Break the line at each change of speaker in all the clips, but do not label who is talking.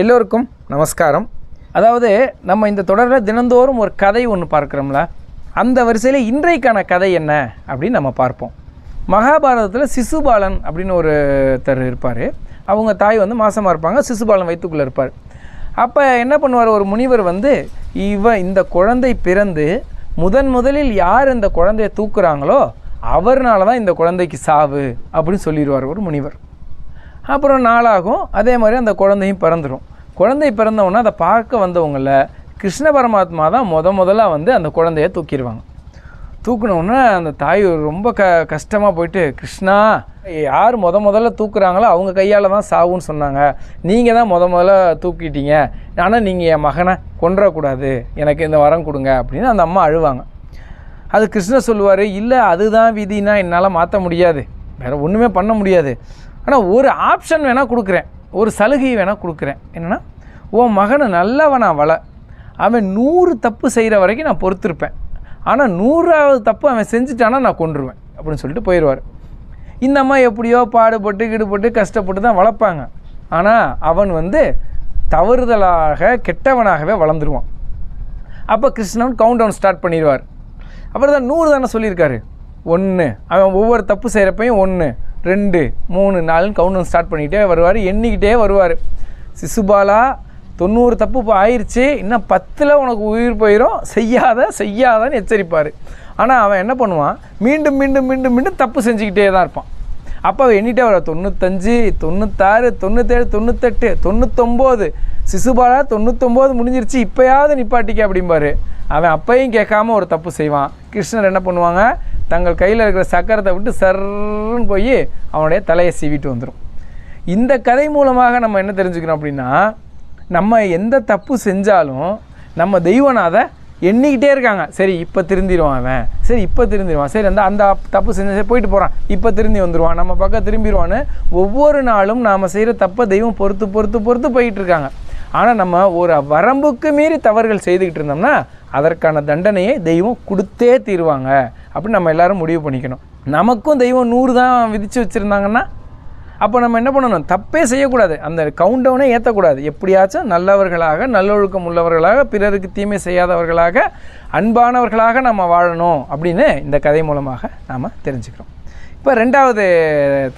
எல்லோருக்கும் நமஸ்காரம். அதாவது நம்ம இந்த தொடரில் தினந்தோறும் ஒரு கதை ஒன்று பார்க்குறோம்ல. அந்த வரிசையில் இன்றைக்கான கதை என்ன அப்படின்னு நம்ம பார்ப்போம். மகாபாரதத்தில் சிசுபாலன் அப்படின்னு ஒருத்தர் இருப்பார். அவங்க தாய் வந்து மாசமாக இருப்பாங்க. சிசுபாலன் வயிற்றுக்குள்ளே இருப்பார். அப்போ என்ன பண்ணுவார்? ஒரு முனிவர் வந்து இவ இந்த குழந்தை பிறந்து முதன் முதலில் யார் இந்த குழந்தையை தூக்குறாங்களோ அவர்னால தான் இந்த குழந்தைக்கு சாவு அப்படின்னு சொல்லிடுவார் ஒரு முனிவர். அப்புறம் நாளாகும். அதே மாதிரி அந்த குழந்தையும் பிறந்துடும் குழந்தை பிறந்தவுடனே அதை பார்க்க வந்தவங்கள கிருஷ்ண பரமாத்மா தான் முத முதல்ல வந்து அந்த குழந்தைய தூக்கிடுவாங்க. தூக்குனவுடனே அந்த தாய் ரொம்ப க கஷ்டமாக போயிட்டு கிருஷ்ணா யார் முத முதல்ல தூக்குறாங்களோ அவங்க கையால் தான் சாவுன்னு சொன்னாங்க. நீங்கள் தான் முத முதல்ல தூக்கிட்டீங்க. ஆனால் நீங்கள் என் மகனை கொன்றக்கூடாது எனக்கு இந்த வரம் கொடுங்க. அப்படின்னு அந்த அம்மா அழுவாங்க. அது கிருஷ்ணர் சொல்லுவார் இல்லை அதுதான் விதினா என்னால் மாற்ற முடியாது. வேறு ஒன்றுமே பண்ண முடியாது. ஆனால் ஒரு ஆப்ஷன் வேணால் கொடுக்குறேன். ஒரு சலுகை வேணால் கொடுக்குறேன். என்னென்னா உன் மகனை நல்லவனா வள. அவன் நூறு தப்பு செய்கிற வரைக்கும் நான் பொறுத்திருப்பேன். ஆனால் நூறாவது தப்பு அவன் செஞ்சுட்டானா நான் கொண்டுருவேன் அப்படின்னு சொல்லிட்டு போயிடுவார் இந்த அம்மா எப்படியோ பாடுபட்டு கிடுபட்டு கஷ்டப்பட்டு தான் வளர்ப்பாங்க. ஆனால் அவன் வந்து தவறுதலாக கெட்டவனாகவே வளர்ந்துருவான். அப்போ கிருஷ்ணன் கவுண்ட் டவுன் ஸ்டார்ட் பண்ணிடுவார். அப்புறம் தான் நூறு தானே சொல்லியிருக்காரு. ஒன்று அவன் ஒவ்வொரு தப்பு செய்கிறப்பையும் ஒன்று ரெண்டு மூணு நாலுன்னு கவுண்ட் ஸ்டார்ட் பண்ணிக்கிட்டே வருவார் எண்ணிக்கிட்டே வருவார். சிசுபாலா தொண்ணூறு தப்பு இப்போ ஆயிடுச்சு இன்னும் பத்தில் உனக்கு உயிர் போயிடும் செய்யாத செய்யாதன்னு எச்சரிப்பார். ஆனால் அவன் என்ன பண்ணுவான்? மீண்டும் மீண்டும் மீண்டும் மீண்டும் தப்பு செஞ்சுக்கிட்டே தான் இருப்பான். அப்போ அவன் எண்ணிட்டே வர. தொண்ணூத்தஞ்சு தொண்ணூத்தாறு தொண்ணூத்தேழு தொண்ணூத்தெட்டு தொண்ணூத்தொம்போது. சிசுபாலா தொண்ணூத்தொம்போது முடிஞ்சிருச்சு. இப்போயாவது நிப்பாட்டிக்க அப்படிம்பாரு. அவன் அப்பையும் கேட்காம ஒரு தப்பு செய்வான். கிருஷ்ணர் என்ன பண்ணுவாங்க? தங்கள் கையில் இருக்கிற சக்கரத்தை விட்டு சர்ன்னு போய் அவனுடைய தலையை சீவிட்டு வந்துடும் இந்த கதை மூலமாக நம்ம என்ன தெரிஞ்சுக்கிறோம் அப்படின்னா நம்ம எந்த தப்பு செஞ்சாலும் நம்ம தெய்வநாதை எண்ணிக்கிட்டே இருக்காங்க. சரி இப்போ திருந்திடுவான் அவன். சரி இப்போ திருந்திடுவான் சரி அந்த அந்த தப்பு செஞ்ச சரி போயிட்டு போகிறான் இப்போ திருந்தி வந்துடுவான் நம்ம பக்கம் திரும்பிடுவான்னு ஒவ்வொரு நாளும் நாம் செய்கிற தப்பை தெய்வம் பொறுத்து பொறுத்து பொறுத்து போயிட்டுருக்காங்க ஆனால் நம்ம ஒரு வரம்புக்கு மீறி தவறுகள் செய்துக்கிட்டு இருந்தோம்னா அதற்கான தண்டனையை தெய்வம் கொடுத்தே தீருவாங்க. அப்படின்னு நம்ம எல்லோரும் முடிவு பண்ணிக்கணும். நமக்கும் தெய்வம் நூறு தான் விதித்து வச்சுருந்தாங்கன்னா அப்போ நம்ம என்ன பண்ணணும்? தப்பே செய்யக்கூடாது. அந்த கவுண்ட் டவுனே ஏற்றக்கூடாது எப்படியாச்சும் நல்லவர்களாக நல்லொழுக்கம் உள்ளவர்களாக பிறருக்கு தீமை செய்யாதவர்களாக அன்பானவர்களாக நம்ம வாழணும் அப்படின்னு இந்த கதை மூலமாக நாம் தெரிஞ்சுக்கிறோம். இப்போ ரெண்டாவது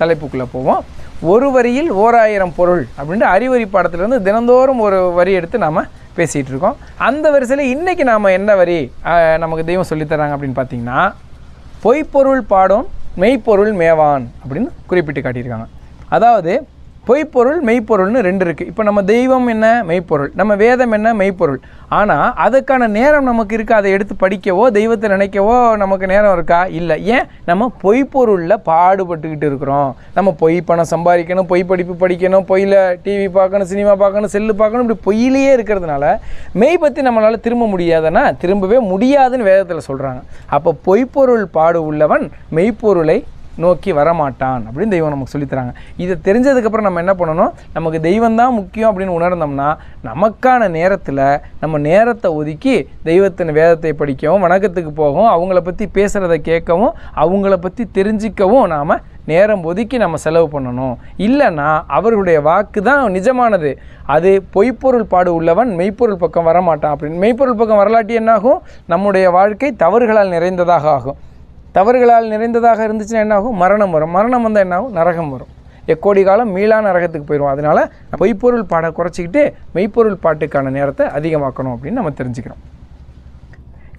தலைப்புக்குள்ளே போவோம். ஒரு வரியில் ஓராயிரம் பொருள் அப்படின்ட்டு அறிவரி பாடத்திலேருந்து தினந்தோறும் ஒரு வரி எடுத்து நாம் பேசிகிட்டு இருக்கோம். அந்த வரிசையில் இன்றைக்கி நாம் என்ன வரி நமக்கு தெய்வம் சொல்லித்தராங்க அப்படின்னு பார்த்தீங்கன்னா பொய்ப்பொருள் பாடும் மெய்ப்பொருள் மேவான் அப்படின்னு குறிப்பிட்டு காட்டியிருக்காங்க. அதாவது பொய்ப்பொருள் மெய்ப்பொருள்னு ரெண்டு இருக்குது இப்போ நம்ம தெய்வம் என்ன மெய்ப்பொருள். நம்ம வேதம் என்ன மெய்ப்பொருள். ஆனால் அதுக்கான நேரம் நமக்கு இருக்கா? அதை எடுத்து படிக்கவோ தெய்வத்தை நினைக்கவோ நமக்கு நேரம் இருக்கா? இல்லை. ஏன்? நம்ம பொய்ப்பொருளில் பாடுபட்டுக்கிட்டு இருக்கிறோம். நம்ம பொய் பணம் சம்பாதிக்கணும் பொய் படிப்பு படிக்கணும் பொய்யில் டிவி பார்க்கணும் சினிமா பார்க்கணும் செல்லு பார்க்கணும் இப்படி பொய்யிலேயே இருக்கிறதுனால மெய் பற்றி நம்மளால் திரும்ப முடியாதுன்னா திரும்பவே முடியாதுன்னு வேதத்தில் சொல்கிறாங்க அப்போ பொய்ப்பொருள் பாடு உள்ளவன் மெய்ப்பொருளை நோக்கி வரமாட்டான் அப்படின்னு தெய்வம் நமக்கு சொல்லித்தராங்க. இதை தெரிஞ்சதுக்கப்புறம் நம்ம என்ன பண்ணணும்? நமக்கு தெய்வம் தான் முக்கியம் அப்படின்னு உணர்ந்தோம்னா நமக்கான நேரத்தில் நம்ம நேரத்தை ஒதுக்கி தெய்வத்தின் வேதத்தை படிக்கவும் வணக்கத்துக்கு போகவும் அவங்கள பற்றி பேசுகிறத கேட்கவும் அவங்கள பற்றி தெரிஞ்சிக்கவும் நாம் நேரம் ஒதுக்கி நம்ம செலவு பண்ணணும். இல்லைன்னா அவர்களுடைய வாக்கு தான் நிஜமானது. அது பொய்ப்பொருள் பாடு உள்ளவன் மெய்ப்பொருள் பக்கம் வரமாட்டான் அப்படின்னு. மெய்ப்பொருள் பக்கம் வரலாட்டி என்னாகும்? நம்முடைய வாழ்க்கை தவறுகளால் நிறைந்ததாக ஆகும். தவறுகளால் நிறைந்ததாக இருந்துச்சுன்னா என்ன ஆகும் மரணம் வரும். மரணம் வந்தால் என்ன ஆகும் நரகம் வரும். எக்கோடி காலம் மீளா நரகத்துக்கு போயிடும் அதனால் பொய்ப்பொருள் பாடை குறைச்சிக்கிட்டு மெய்ப்பொருள் பாட்டுக்கான நேரத்தை அதிகமாக்கணும் அப்படின்னு நம்ம தெரிஞ்சுக்கிறோம்.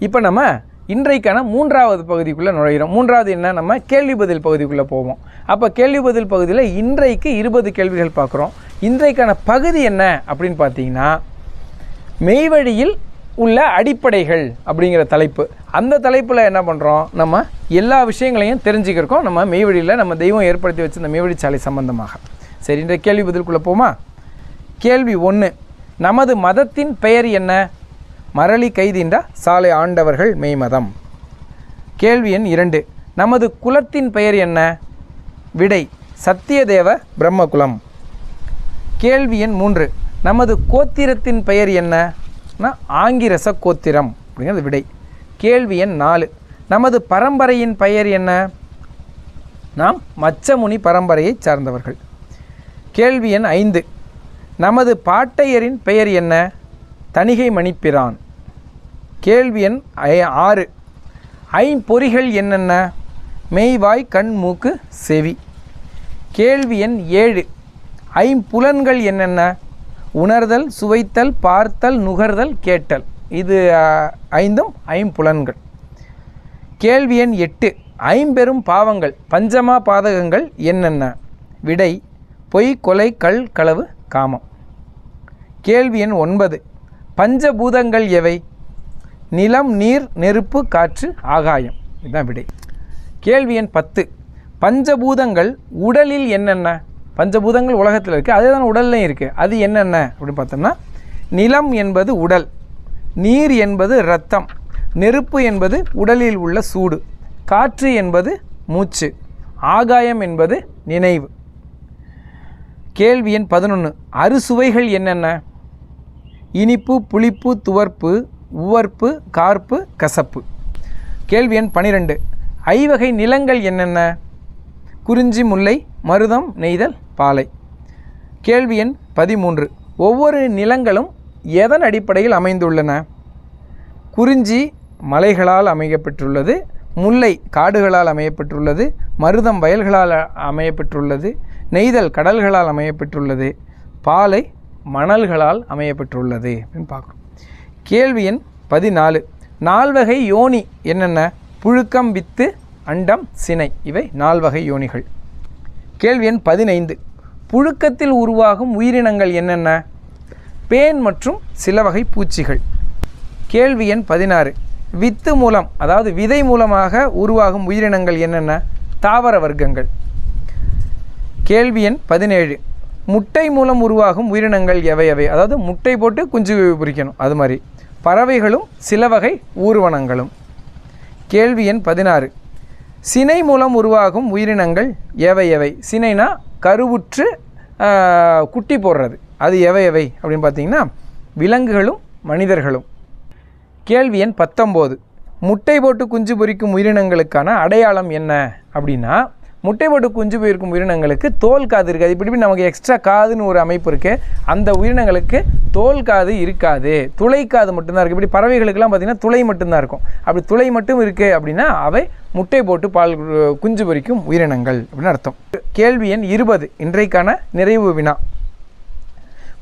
இப்போ நம்ம இன்றைக்கான மூன்றாவது பகுதிக்குள்ளே நுழைகிறோம் மூன்றாவது என்ன? நம்ம கேள்வி பதில் பகுதிக்குள்ளே போவோம். அப்போ கேள்வி பதில் பகுதியில் இன்றைக்கு இருபது கேள்விகள் பார்க்குறோம். இன்றைக்கான பகுதி என்ன அப்படின்னு பார்த்தீங்கன்னா மெய்வழியில் உள்ள அடிப்படைகள் அப்படிங்கிற தலைப்பு. அந்த தலைப்பில் என்ன பண்ணுறோம் நம்ம எல்லா விஷயங்களையும் தெரிஞ்சுக்கிறோம் நம்ம மெய்வழியில் நம்ம தெய்வம் ஏற்படுத்தி வச்சிருந்த மெய்வழி சாலை சம்பந்தமாக. சரி இந்த கேள்வி பதிலுக்குள்ளே போமா? கேள்வி ஒன்று நமது மதத்தின் பெயர் என்ன? மரளி கைதின்ற சாலை ஆண்டவர்கள் மெய்மதம் கேள்வி எண் இரண்டு நமது குலத்தின் பெயர் என்ன? விடை சத்தியதேவ பிரம்மகுலம். கேள்வி எண் மூன்று நமது கோத்திரத்தின் பெயர் என்ன? ஆங்கிரச கோத்திரம் அப்படிங்கிறது விடை. கேள்வி எண் நாலு. நமது பரம்பரையின் பெயர் என்ன? நாம் மச்சமுனி பரம்பரையைச் சார்ந்தவர்கள். கேள்வி எண் ஐந்து. நமது பாட்டையரின் பெயர் என்ன? தணிகை மணிப்பிரான். கேள்வி எண் ஐ- ஆறு. ஐம்பொறிகள் என்னென்ன? மெய்வாய் கண் மூக்கு செவி. கேள்வி எண் ஏழு. ஐம்புலன்கள் என்னென்ன? உணர்தல் சுவைத்தல் பார்த்தல் நுகர்தல் கேட்டல். இது ஐந்தும் ஐம்புலன்கள். கேள்வி எண் எட்டு. ஐம்பெரும் பாவங்கள் பஞ்சமா பாதகங்கள் என்னென்ன? விடை பொய் கொலை கல் களவு காமம். கேள்வி எண் ஒன்பது. பஞ்சபூதங்கள் எவை? நிலம் நீர் நெருப்பு காற்று ஆகாயம். இதுதான் விடை. கேள்வி எண் பத்து. பஞ்சபூதங்கள் உடலில் என்னென்ன? பஞ்சபூதங்கள் உலகத்தில் இருக்குது அதே தான் உடல்லையும் இருக்குது அது என்னென்ன? அப்படின்னு பார்த்தோம்னா நிலம் என்பது உடல் நீர் என்பது இரத்தம் நெருப்பு என்பது உடலில் உள்ள சூடு காற்று என்பது மூச்சு ஆகாயம் என்பது நினைவு. கேள்வி எண் பதினொன்று அறுசுவைகள் என்னென்ன? இனிப்பு புளிப்பு துவர்ப்பு உவர்ப்பு கார்ப்பு கசப்பு. கேள்வி எண் பனிரெண்டு. ஐவகை நிலங்கள் என்னென்ன? குறிஞ்சி முல்லை மருதம் நெய்தல் பாலை. கேள்வி எண் பதிமூன்று. ஒவ்வொரு நிலங்களும் எதன் அடிப்படையில் அமைந்துள்ளன? குறிஞ்சி மலைகளால் அமையப்பெற்றுள்ளது முல்லை காடுகளால் அமையப்பெற்றுள்ளது மருதம் வயல்களால் அமையப்பெற்றுள்ளது நெய்தல் கடல்களால் அமையப்பெற்றுள்ளது பாலை மணல்களால் அமையப்பெற்றுள்ளது அப்படின்னு பார்க்குறோம் கேள்வி எண் பதினாலு. நால்வகை யோனி என்னென்ன? புழுக்கம் வித்து அண்டம் சினை இவை நால்வகை யோனிகள். கேள்வி எண் பதினைந்து. புழுக்கத்தில் உருவாகும் உயிரினங்கள் என்னென்ன? பேன் மற்றும் சில வகை பூச்சிகள். கேள்வி எண் பதினாறு. வித்து மூலம் அதாவது விதை மூலமாக உருவாகும் உயிரினங்கள் என்னென்ன? தாவர வர்க்கங்கள். கேள்வி எண் பதினேழு. முட்டை மூலம் உருவாகும் உயிரினங்கள் எவை எவை? அதாவது முட்டை போட்டு குஞ்சு பொரிக்கணும் அது மாதிரி. பறவைகளும் சில வகை ஊர்வனங்களும். கேள்வி எண் பதினாறு. சினை மூலம் உருவாகும் உயிரினங்கள் எவை எவை? சினைனா கருவுற்று குட்டி போடுறது. அது எவை எவை அப்படின்னு பார்த்தீங்கன்னா விலங்குகளும் மனிதர்களும். கேள்வி எண் பத்தொம்போது. முட்டை போட்டு குஞ்சு பொரிக்கும் உயிரினங்களுக்கான அடையாளம் என்ன அப்படின்னா முட்டை போட்டு குஞ்சு போயிருக்கும் உயிரினங்களுக்கு தோல் காது இருக்காது. இப்படி இப்படி நமக்கு எக்ஸ்ட்ரா காதுன்னு ஒரு அமைப்பு இருக்குது அந்த உயிரினங்களுக்கு தோல் காது இருக்காது. துளை காது மட்டும்தான் இருக்குது இப்படி பறவைகளுக்கெல்லாம் பார்த்திங்கன்னா துளை மட்டும்தான் இருக்கும். அப்படி துளை மட்டும் இருக்குது அப்படின்னா அவை முட்டை போட்டு பால் குஞ்சு பொறிக்கும் உயிரினங்கள் அப்படின்னு அர்த்தம். கேள்வி எண் இருபது இன்றைக்கான நிறைவு வினா.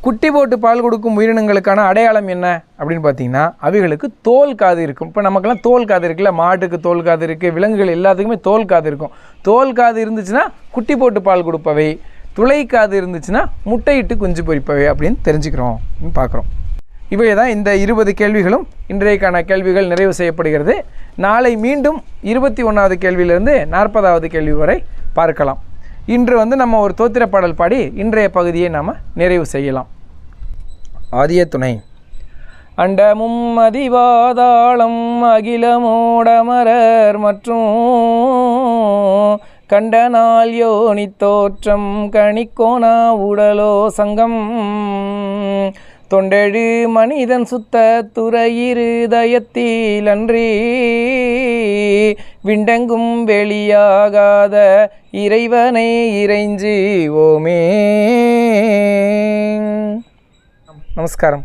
குட்டி போட்டு பால் கொடுக்கும் உயிரினங்களுக்கான அடையாளம் என்ன அப்படின்னு பார்த்தீங்கன்னா அவைகளுக்கு தோல் காது இருக்கும். இப்போ நமக்கெல்லாம் தோல் காது இருக்குல்ல? மாட்டுக்கு தோல் காது இருக்குது விலங்குகள் எல்லாத்துக்குமே தோல் காது இருக்கும். தோல் காது இருந்துச்சுன்னா குட்டி போட்டு பால் கொடுப்பவை துளை காது இருந்துச்சுன்னா முட்டையிட்டு குஞ்சு பொரிப்பவை அப்படின்னு தெரிஞ்சுக்கிறோம் அப்படின்னு பார்க்குறோம். இவை தான் இந்த இருபது கேள்விகளும். இன்றைக்கான கேள்விகள் நிறைவு செய்யப்படுகிறது. நாளை மீண்டும் இருபத்தி ஒன்றாவது கேள்வியிலிருந்து நாற்பதாவது கேள்வி வரை பார்க்கலாம். இன்று வந்து நம்ம ஒரு தோத்திர பாடல் பாடி இன்றைய பகுதியை நாம் நிறைவு செய்யலாம். ஆதிய துணை. அண்டமும் அதிவாதாளம் அகிலமோடமரர் மற்றும் கண்டனால் யோனி தோற்றம் கணிக்கோனா உடலோ சங்கம். தொண்டெழு மனிதன் சுத்த துறையிருதயத்தில் அன்றி விண்டங்கும் வெளியாகாத இறைவனை இறைஞ்சி ஓமே. நமஸ்காரம்.